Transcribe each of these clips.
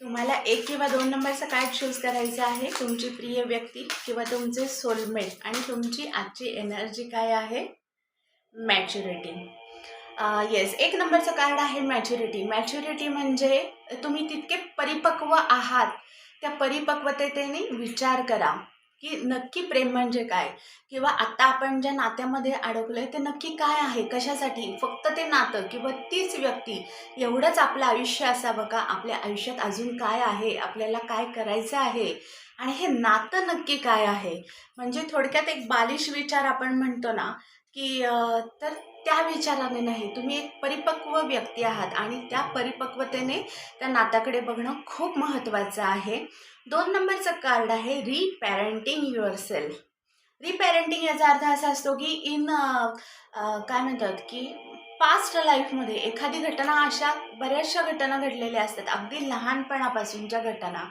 तुम्हाला एक किंवा दोन नंबरचं कार्ड चूज करायचं आहे. तुमची प्रिय व्यक्ती किंवा तुमचे सोलमेट आणि तुमची आजची एनर्जी काय आहे? मॅच्युरिटी येस एक नंबरचं कार्ड आहे मॅच्युरिटी मॅच्युरिटी म्हणजे तुम्ही तितके परिपक्व आहात. त्या परिपक्वतेने विचार करा. की नक्की प्रेम म्हणजे काय? किंवा आता आपण ज्या नात्यामध्ये अडकलो आहे ते नक्की काय आहे? कशासाठी? फक्त ते नातं किंवा तीच व्यक्ती एवढंच आपलं आयुष्य असावं का? आपल्या आयुष्यात अजून काय आहे? आपल्याला काय करायचं आहे? आणि हे नातं नक्की काय आहे? म्हणजे थोडक्यात एक बालिश विचार आपण म्हणतो ना की तर त्या विचाराने नाही तुम्ही एक परिपक्व व्यक्ती आहात आणि त्या परिपक्वतेने त्या नात्याकडे बघणं खूप महत्त्वाचं आहे. दोन नंबरचं कार्ड आहे रिपॅरेंटिंग युअर सेल्फ रिपॅरेंटिंग याचा अर्थ असा असतो की इन काय म्हणतात की पास्ट लाईफमध्ये एखादी घटना अशा बऱ्याचशा घटना घडलेल्या असतात अगदी लहानपणापासूनच्या घटना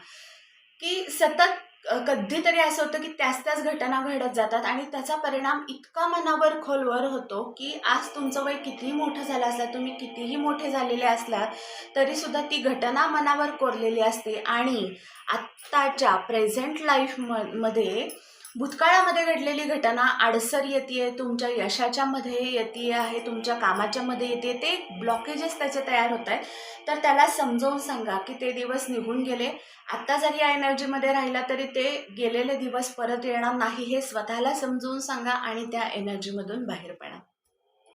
की सतत कधीतरी असं होतं की त्याच त्याच घटना घडत जातात आणि त्याचा परिणाम इतका मनावर खोलवर होतो की आज तुमचं वय कितीही मोठं झालं असलं तुम्ही कितीही मोठे झालेले असलात तरीसुद्धा ती घटना मनावर कोरलेली असते. आणि आत्ताच्या प्रेझेंट लाईफ म मध्ये भूतकाळामध्ये घडलेली घटना आडसर येते तुमच्या यशाच्यामध्ये येते आहे तुमच्या कामाच्यामध्ये येते ते ब्लॉकेजेस त्याचे तयार होत आहेत तर त्याला समजावून सांगा की ते दिवस निघून गेले. आत्ता जरी या एनर्जीमध्ये राहिला तरी ते गेलेले दिवस परत येणार नाही हे स्वतःला समजवून सांगा आणि त्या एनर्जीमधून बाहेर पडा.